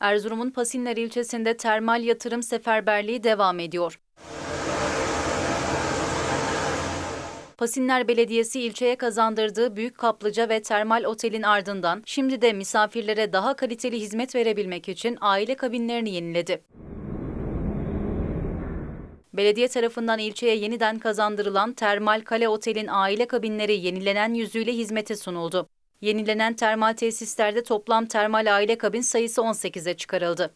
Erzurum'un Pasinler ilçesinde termal yatırım seferberliği devam ediyor. Pasinler Belediyesi ilçeye kazandırdığı büyük kaplıca ve termal otelin ardından şimdi de misafirlere daha kaliteli hizmet verebilmek için aile kabinlerini yeniledi. Belediye tarafından ilçeye yeniden kazandırılan Termal Kale Otel'in aile kabinleri yenilenen yüzüyle hizmete sunuldu. Yenilenen termal tesislerde toplam termal aile kabin sayısı 18'e çıkarıldı.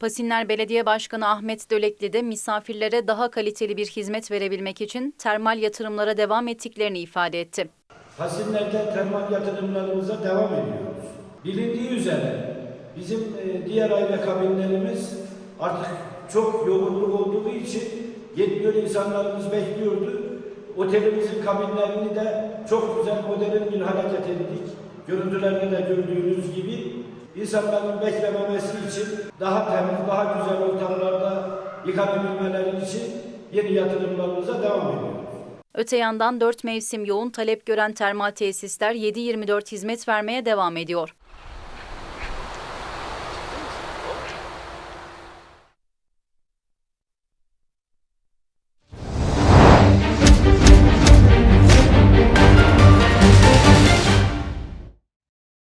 Pasinler Belediye Başkanı Ahmet Dölekli de misafirlere daha kaliteli bir hizmet verebilmek için termal yatırımlara devam ettiklerini ifade etti. Hasinler'de termal yatırımlarımıza devam ediyoruz. Bilindiği üzere bizim e, diğer aile kabinlerimiz artık çok yoğunluk olduğu için yetmiyor insanlarımız bekliyordu. Otelimizin kabinlerini de çok güzel modern bir hale getirdik. Görüntülerde de gördüğünüz gibi insanların beklememesi için daha temiz, daha güzel ortamlarda yıkanabilmeleri için yeni yatırımlarımıza devam ediyoruz. Öte yandan 4 mevsim yoğun talep gören termal tesisler 7-24 hizmet vermeye devam ediyor.